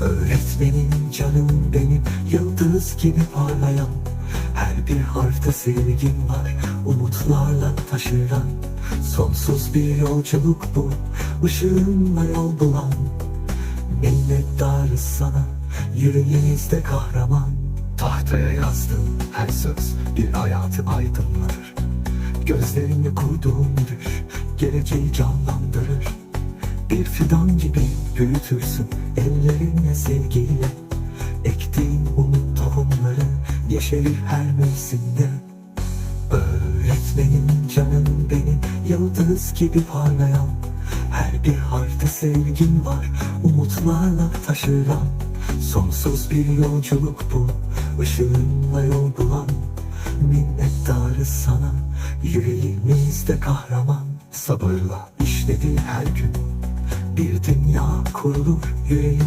Öğretmenim canım benim yıldız gibi parlayan. Her bir harfte sevgim var umutlarla taşıran. Sonsuz bir yolculuk bu ışığınla yol bulan. Minnettarız sana yüreğimizde kahraman. Tahtaya yazdığım her söz bir hayatı aydınlatır. Gözlerimle kurduğum düş geleceği canlandırır fidan gibi büyütürsün ellerinle sevgiyle. Ektiğin umut tohumları yeşerir her mevsimde. Öğretmenim canım benim yıldız gibi parlayan. Her bir harfte sevgin var umutlarla taşıran. Sonsuz bir yolculuk bu ışığınla yol bulan. Minnettarız sana yüreğimizde kahraman. Sabırla işlediği her gün bir dünya kurulur yüreğim